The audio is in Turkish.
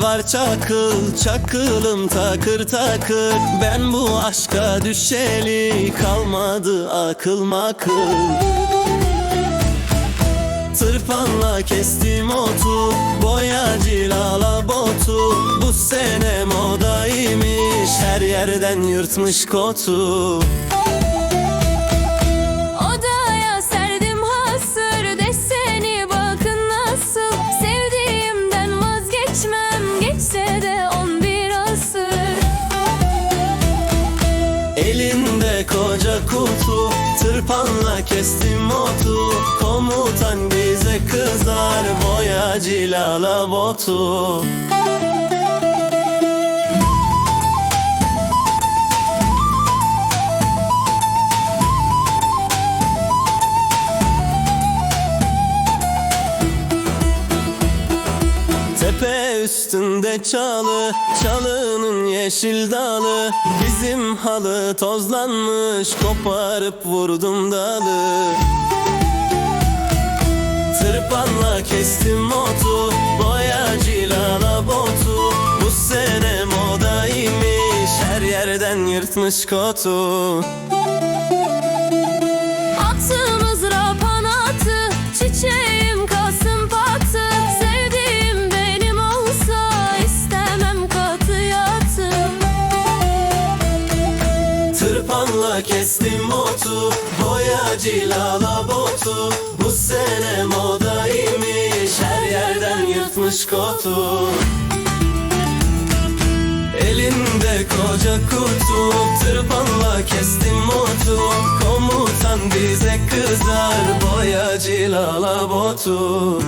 var çakıl Çakılım takır takır. Ben bu aşka düşeli Kalmadı akıl makıl. Tırpanla kestim otu Boyacı lala botu. Bu sene modaymış Her yerden yırtmış kotu kutu Tırpanla kestim otu. Komutan bize kızar Boyacı lala botu Tepe üstünde çalı Çalının yeşil dalı. Bizim halı tozlanmış Koparıp vurdum dalı. Tırpanla kestim otu Boyacı lala botu. Bu sene modaymış Her yerden yırtmış kotu Tırpanla kestim otu Boyacı lala botu. Bu sene modaymış Her yerden yırtmış kotu. Elinde koca kutu Tırpanla kestim otu. Komutan bize kızar Boyacı lala botu